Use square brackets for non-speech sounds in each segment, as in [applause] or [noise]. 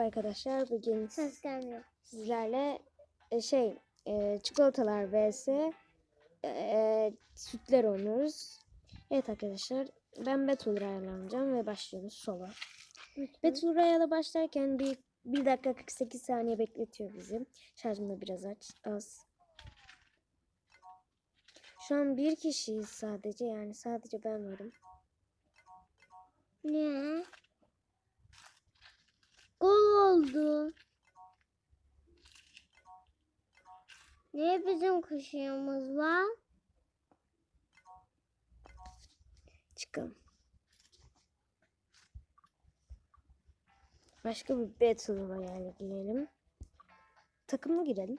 Merhaba arkadaşlar. Bugün Ses gelmiyor. sizlerle e, şey e, çikolatalar vs e, sütler oynuyoruz. Evet arkadaşlar ben Royale oynayacağım ve başlıyoruz solo. Battle Royale'a başlarken bir 1 dakika 48 saniye bekletiyor bizi. Şarjım da biraz aç, az. Şu an bir kişiyiz sadece yani sadece ben varım. Ne? Gol oldu. Niye bizim kuşağımız var? Çıkalım. Başka bir Battle Royale girelim. Takımlı girelim.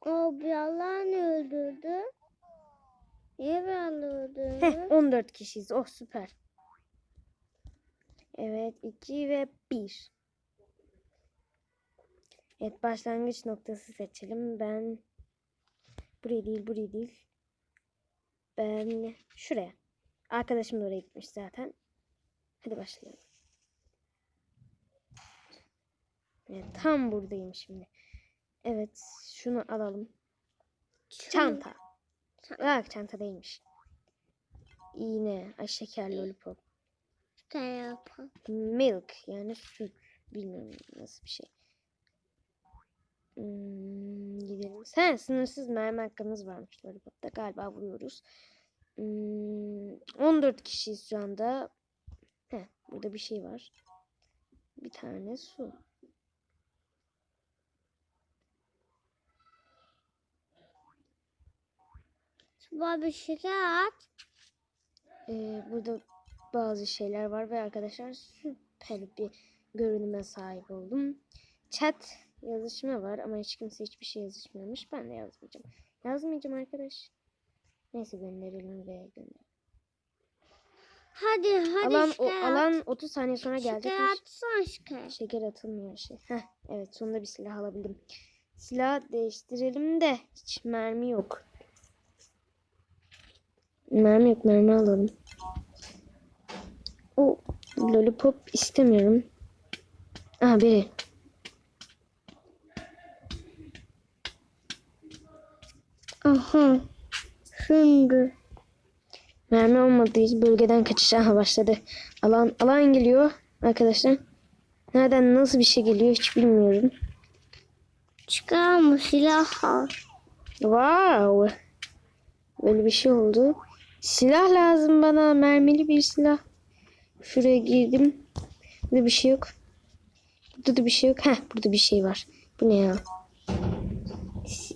O bir Allah'ını öldürdü. Niye bir Allah öldürdü? Heh 14 kişiyiz. Oh süper. Evet 2 ve 1. Evet başlangıç noktası seçelim. Ben buraya değil buraya değil. Ben şuraya. Arkadaşım da oraya gitmiş zaten. Hadi başlayalım. Evet, tam buradayım şimdi. Evet şunu alalım. Çanta. Bak çanta değilmiş. İğne, ay şeker lollipop. Yapalım. Milk yani süt. Bilmiyorum nasıl bir şey. Hmm, gidelim. Sen sınırsız mermi hakkımız varmış lollipopta. Galiba vuruyoruz. Hmm, 14 kişiyiz şu anda. Heh, burada bir şey var. Bir tane su. Bir şeker at. Ee, burada bazı şeyler var ve arkadaşlar süper bir görünüme sahip oldum. Chat yazışma var ama hiç kimse hiçbir şey yazışmıyormuş. Ben de yazmayacağım. Yazmayacağım arkadaş. Neyse gönderelim ve gönderelim. Hadi hadi Alan, o, şeker at. alan 30 saniye sonra Şeker gelecekmiş. atsana şeker. Şeker atılmıyor şey. Heh, evet sonunda bir silah alabildim. Silah değiştirelim de hiç mermi yok. Mermi yok mermi alalım. O lollipop istemiyorum. Aha biri. Aha. Şimdi. Mermi olmadığı bölgeden kaçış aha başladı. Alan alan geliyor arkadaşlar. Nereden nasıl bir şey geliyor hiç bilmiyorum. Çıkar mı silah al. Wow. Böyle bir şey oldu. Silah lazım bana. Mermili bir silah. Şuraya girdim. Burada bir şey yok. Burada da bir şey yok. Heh burada bir şey var. Bu ne ya?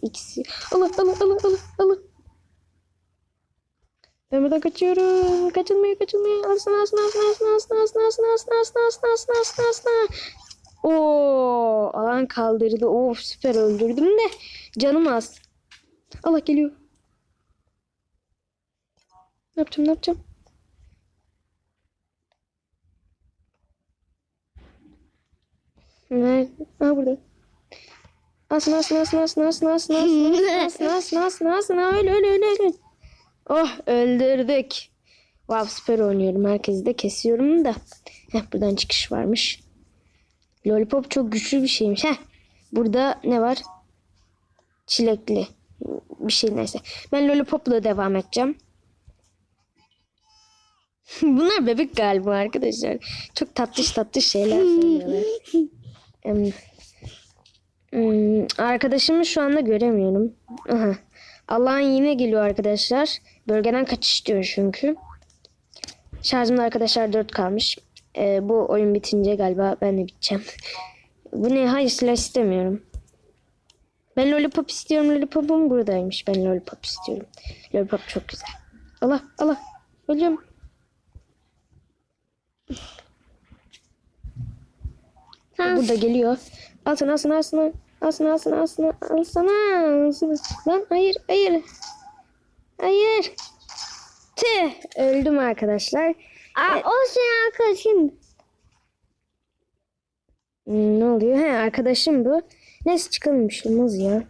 İkisi. Allah Allah Allah Allah Allah. Ben buradan kaçıyorum. Kaçılmıyor kaçılmıyor. Alsana alsana alsana alsana alsana alsana alsana alsana alsana alsana alsana alsana alsana. Oo, alan kaldırdı. Of süper öldürdüm de canım az. Allah geliyor. Ne yapacağım ne yapacağım? Nerede? Ha burada. Asın asın asın asın asın asın asın asın [laughs] asın asın asın öl öl öl öl. Oh öldürdük. Wow süper oynuyorum. Herkesi de kesiyorum da. Heh buradan çıkış varmış. Lollipop çok güçlü bir şeymiş. Heh. Burada ne var? Çilekli. Bir şey neyse. Ben Lollipop'la devam edeceğim. [laughs] Bunlar bebek galiba arkadaşlar. Çok tatlış tatlış şeyler [laughs] söylüyorlar. Hmm, arkadaşımı şu anda göremiyorum. Allah'ın yine geliyor arkadaşlar. Bölgeden kaçış diyor çünkü. Şarjımda arkadaşlar 4 kalmış. Ee, bu oyun bitince galiba ben de biteceğim. Bu ne? Hayır silah istemiyorum. Ben lollipop istiyorum. Lollipopum buradaymış. Ben lollipop istiyorum. Lollipop çok güzel. Allah Allah. Ölüyorum. Sen Burada geliyor. Al sana al sana al sana. Al sana al sana al sana. Al sana. Al sana. Lan hayır hayır. Hayır. Tüh. Öldüm arkadaşlar. Aa, o senin arkadaşın. Hmm, Ne oluyor? He arkadaşım bu. Neyse çıkalım bir şey olmaz ya.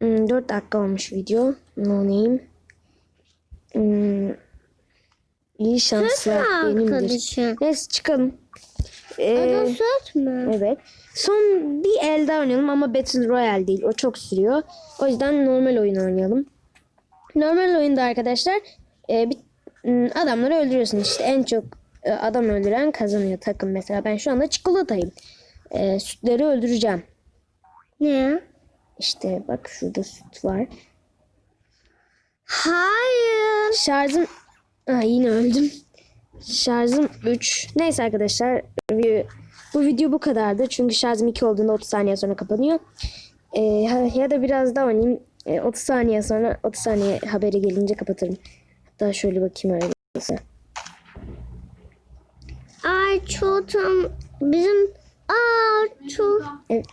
Hmm, 4 dakika olmuş video. No name. Hmm, İyi şanslar benimdir. Arkadaşım. Neyse çıkalım. Ee, söz mü? evet. Son bir el daha oynayalım ama Battle Royale değil. O çok sürüyor. O yüzden normal oyun oynayalım. Normal oyunda arkadaşlar e, bir, m, adamları öldürüyorsun işte. En çok e, adam öldüren kazanıyor takım mesela. Ben şu anda çikolatayım. E, sütleri öldüreceğim. Ne? İşte bak şurada süt var. Hayır. Şarjım... Aa, yine öldüm. Şarjım 3. Neyse arkadaşlar. Bu video bu kadardı. Çünkü şarjım 2 olduğunda 30 saniye sonra kapanıyor. Ee, ya- da biraz daha oynayayım. Ee, 30 saniye sonra 30 saniye haberi gelince kapatırım. Hatta şöyle bakayım öyleyse. Ay çocuğum bizim Aa çok Evet.